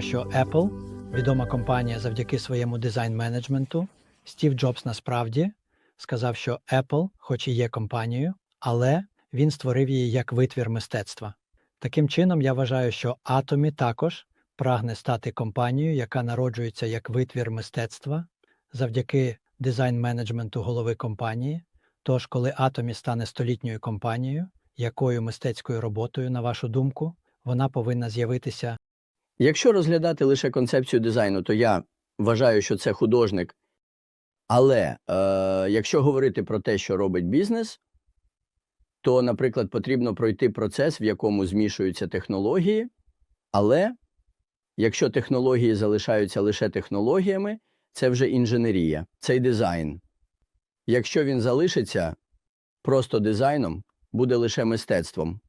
знаємо, що Apple відома компанія завдяки своєму дизайн-менеджменту. Стів Джобс насправді сказав, що Apple, хоч і є компанією, але він створив її як витвір мистецтва. Таким чином, я вважаю, що Atomy також прагне стати компанією, яка народжується як витвір мистецтва завдяки дизайн-менеджменту голови компанії. Тож, коли Atomy стане столітньою компанією, якою мистецькою роботою, на вашу думку, вона повинна з'явитися Якщо розглядати лише концепцію дизайну, то я вважаю, що це художник. Але е, якщо говорити про те, що робить бізнес, то, наприклад, потрібно пройти процес, в якому змішуються технології. Але якщо технології залишаються лише технологіями, це вже інженерія, це й дизайн. Якщо він залишиться просто дизайном, буде лише мистецтвом.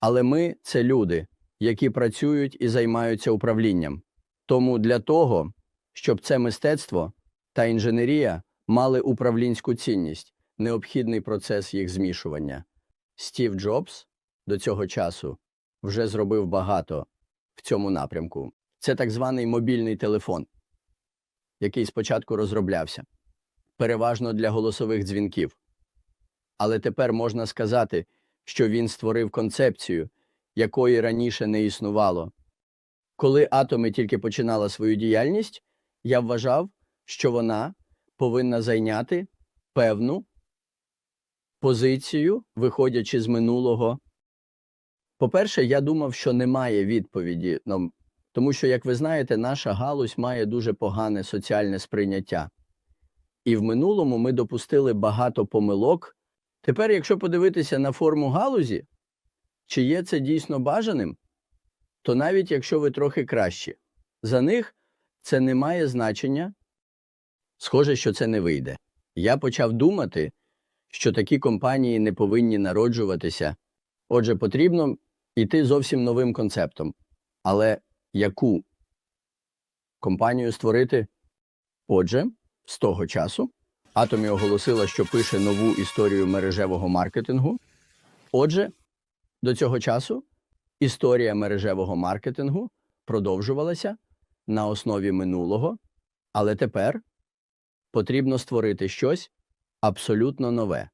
Але ми це люди, які працюють і займаються управлінням. Тому для того, щоб це мистецтво та інженерія мали управлінську цінність, необхідний процес їх змішування. Стів Джобс до цього часу вже зробив багато в цьому напрямку. Це так званий мобільний телефон, який спочатку розроблявся, переважно для голосових дзвінків. Але тепер можна сказати, що він створив концепцію, якої раніше не існувало. Коли атоми тільки починала свою діяльність, я вважав, що вона повинна зайняти певну позицію, виходячи з минулого. По-перше, я думав, що немає відповіді, тому що, як ви знаєте, наша галузь має дуже погане соціальне сприйняття. І в минулому ми допустили багато помилок. Тепер, якщо подивитися на форму галузі, чи є це дійсно бажаним, то навіть якщо ви трохи кращі, за них це не має значення. Схоже, що це не вийде. Я почав думати, що такі компанії не повинні народжуватися. Отже, потрібно йти зовсім новим концептом. Але яку компанію створити? Отже, з того часу Атомі оголосила, що пише нову історію мережевого маркетингу. Отже, до цього часу історія мережевого маркетингу продовжувалася на основі минулого, але тепер потрібно створити щось абсолютно нове.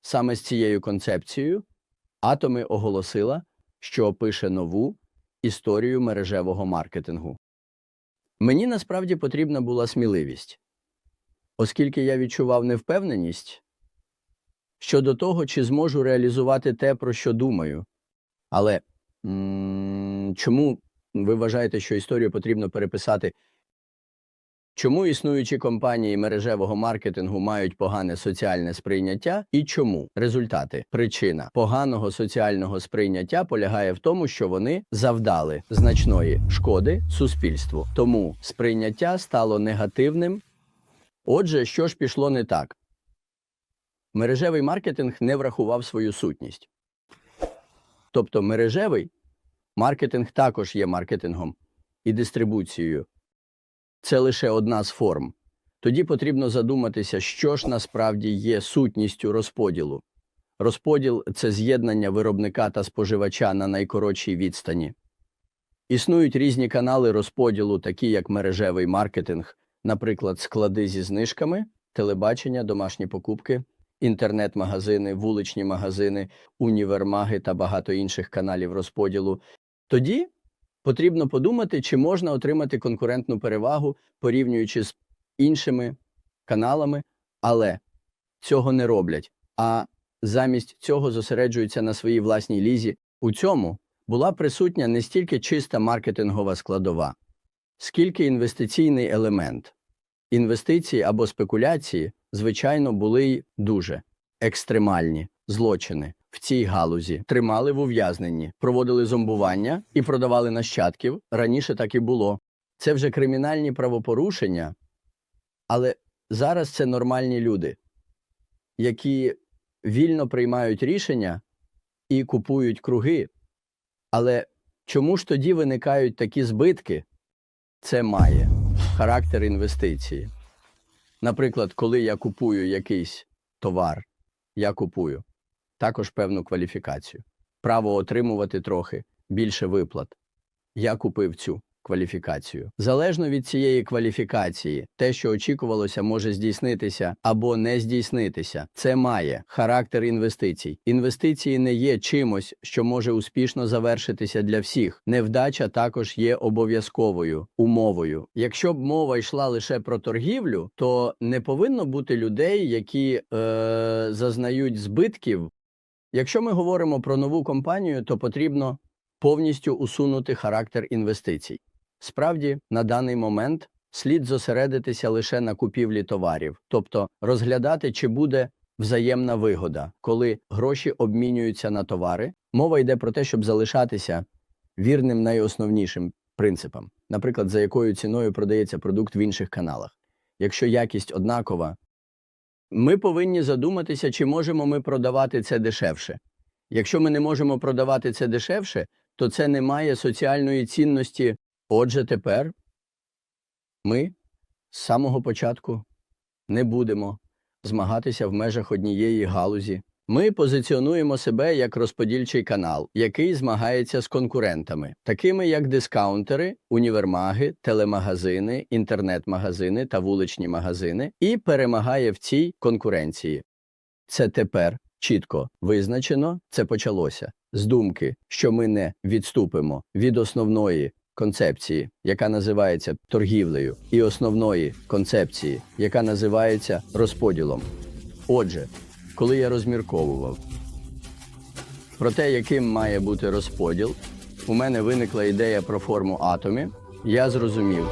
Саме з цією концепцією Атоми оголосила, що опише нову історію мережевого маркетингу. Мені насправді потрібна була сміливість, оскільки я відчував невпевненість щодо того, чи зможу реалізувати те, про що думаю. Але чому ви вважаєте, що історію потрібно переписати? Чому існуючі компанії мережевого маркетингу мають погане соціальне сприйняття і чому результати? Причина поганого соціального сприйняття полягає в тому, що вони завдали значної шкоди суспільству. Тому сприйняття стало негативним. Отже, що ж пішло не так? Мережевий маркетинг не врахував свою сутність. Тобто мережевий маркетинг також є маркетингом і дистрибуцією. Це лише одна з форм. Тоді потрібно задуматися, що ж насправді є сутністю розподілу. Розподіл це з'єднання виробника та споживача на найкоротшій відстані. Існують різні канали розподілу, такі як мережевий маркетинг, наприклад, склади зі знижками, телебачення, домашні покупки, інтернет-магазини, вуличні магазини, універмаги та багато інших каналів розподілу. Тоді потрібно подумати, чи можна отримати конкурентну перевагу, порівнюючи з іншими каналами, але цього не роблять. А замість цього зосереджуються на своїй власній лізі. У цьому була присутня не стільки чиста маркетингова складова, скільки інвестиційний елемент. Інвестиції або спекуляції, звичайно, були й дуже екстремальні злочини в цій галузі. Тримали в ув'язненні, проводили зомбування і продавали нащадків. Раніше так і було. Це вже кримінальні правопорушення, але зараз це нормальні люди, які вільно приймають рішення і купують круги. Але чому ж тоді виникають такі збитки? Це має характер інвестиції. Наприклад, коли я купую якийсь товар, я купую також певну кваліфікацію, право отримувати трохи більше виплат. Я купив цю кваліфікацію. Залежно від цієї кваліфікації, те, що очікувалося, може здійснитися або не здійснитися. Це має характер інвестицій. Інвестиції не є чимось, що може успішно завершитися для всіх. Невдача також є обов'язковою умовою. Якщо б мова йшла лише про торгівлю, то не повинно бути людей, які е, зазнають збитків. Якщо ми говоримо про нову компанію, то потрібно повністю усунути характер інвестицій. Справді, на даний момент слід зосередитися лише на купівлі товарів, тобто розглядати, чи буде взаємна вигода, коли гроші обмінюються на товари. Мова йде про те, щоб залишатися вірним найосновнішим принципам, наприклад, за якою ціною продається продукт в інших каналах. Якщо якість однакова, ми повинні задуматися, чи можемо ми продавати це дешевше. Якщо ми не можемо продавати це дешевше, то це не має соціальної цінності. Отже, тепер ми з самого початку не будемо змагатися в межах однієї галузі. Ми позиціонуємо себе як розподільчий канал, який змагається з конкурентами, такими як дискаунтери, універмаги, телемагазини, інтернет-магазини та вуличні магазини, і перемагає в цій конкуренції. Це тепер чітко визначено, це почалося з думки, що ми не відступимо від основної концепції, яка називається торгівлею, і основної концепції, яка називається розподілом. Отже, коли я розмірковував про те, яким має бути розподіл, у мене виникла ідея про форму атомів. Я зрозумів,